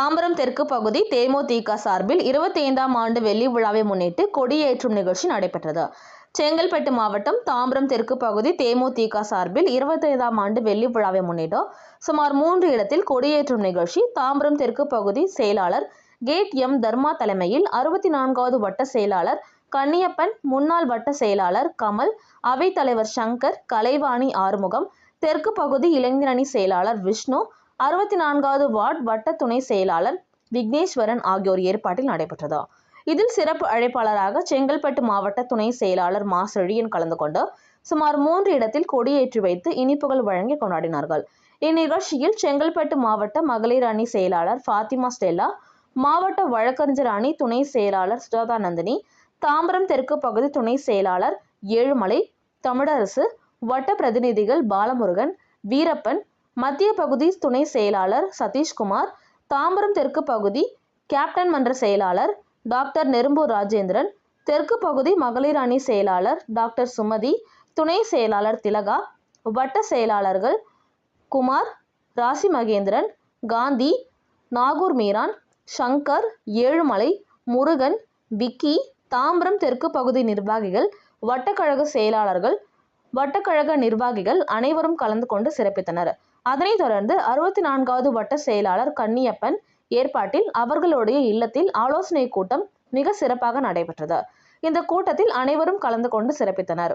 தாம்பரம் தெற்கு பகுதி தேமுதிக சார்பில் இருபத்தி ஐந்தாம் ஆண்டு வெள்ளி விழாவை முன்னிட்டு கொடியேற்றும் நிகழ்ச்சி நடைபெற்றது. செங்கல்பட்டு மாவட்டம் தாம்பரம் தெற்கு பகுதி தேமுதிக சார்பில் இருபத்தி ஐந்தாம் ஆண்டு வெள்ளி விழாவை முன்னிட்டு சுமார் மூன்று இடத்தில் கொடியேற்றும் நிகழ்ச்சி தாம்பரம் தெற்கு பகுதி செயலாளர் கேட் எம் தர்மா தலைமையில் அறுபத்தி நான்காவது வட்ட செயலாளர் கன்னியப்பன் முன்னாள் வட்ட செயலாளர் கமல் அவைத்தலைவர் சங்கர் கலைவாணி ஆறுமுகம் தெற்கு பகுதி இளைஞரணி செயலாளர் விஷ்ணு அறுபத்தி நான்காவது வார்டு வட்ட துணை செயலாளர் விக்னேஸ்வரன் ஆகியோர் ஏற்பாட்டில் நடைபெற்றது. இதில் சிறப்பு அழைப்பாளராக செங்கல்பட்டு மாவட்ட துணை செயலாளர் மா. செழியன் கலந்து கொண்டு சுமார் மூன்று இடத்தில் கொடியேற்றி வைத்து இனிப்புகள் வழங்கி கொண்டாடினார்கள். இந்நிகழ்ச்சியில் செங்கல்பட்டு மாவட்ட மகளிர் அணி செயலாளர் ஃபாத்திமா ஸ்டெல்லா மாவட்ட வழக்கறிஞர் அணி துணை செயலாளர் சுஜாதா நந்தினி தாம்பரம் தெற்கு பகுதி துணை செயலாளர் ஏழுமலை தமிழரசு வட்ட பிரதிநிதிகள் பாலமுருகன் வீரப்பன் மத்திய பகுதி துணை செயலாளர் சதீஷ்குமார் தாம்பரம் தெற்கு பகுதி கேப்டன் மன்ற செயலாளர் டாக்டர் நெரும்பூர் ராஜேந்திரன் தெற்கு பகுதி மகளிர் அணி செயலாளர் டாக்டர் சுமதி துணை செயலாளர் திலகா வட்ட செயலாளர்கள் குமார் ராசி மகேந்திரன் காந்தி நாகூர் மீரான் சங்கர் ஏழுமலை முருகன் விக்கி தாம்பரம் தெற்கு பகுதி நிர்வாகிகள் வட்டக்கழக செயலாளர்கள் வட்டக்கழக நிர்வாகிகள் அனைவரும் கலந்து கொண்டு சிறப்பித்தனர். அதனைத் தொடர்ந்து அறுபத்தி நான்காவது வட்ட செயலாளர் கன்னியப்பன் ஏற்பாட்டில் அவர்களுடைய இல்லத்தில் ஆலோசனை கூட்டம் மிக சிறப்பாக நடைபெற்றது. இந்த கூட்டத்தில் அனைவரும் கலந்து கொண்டு சிறப்பித்தனர்.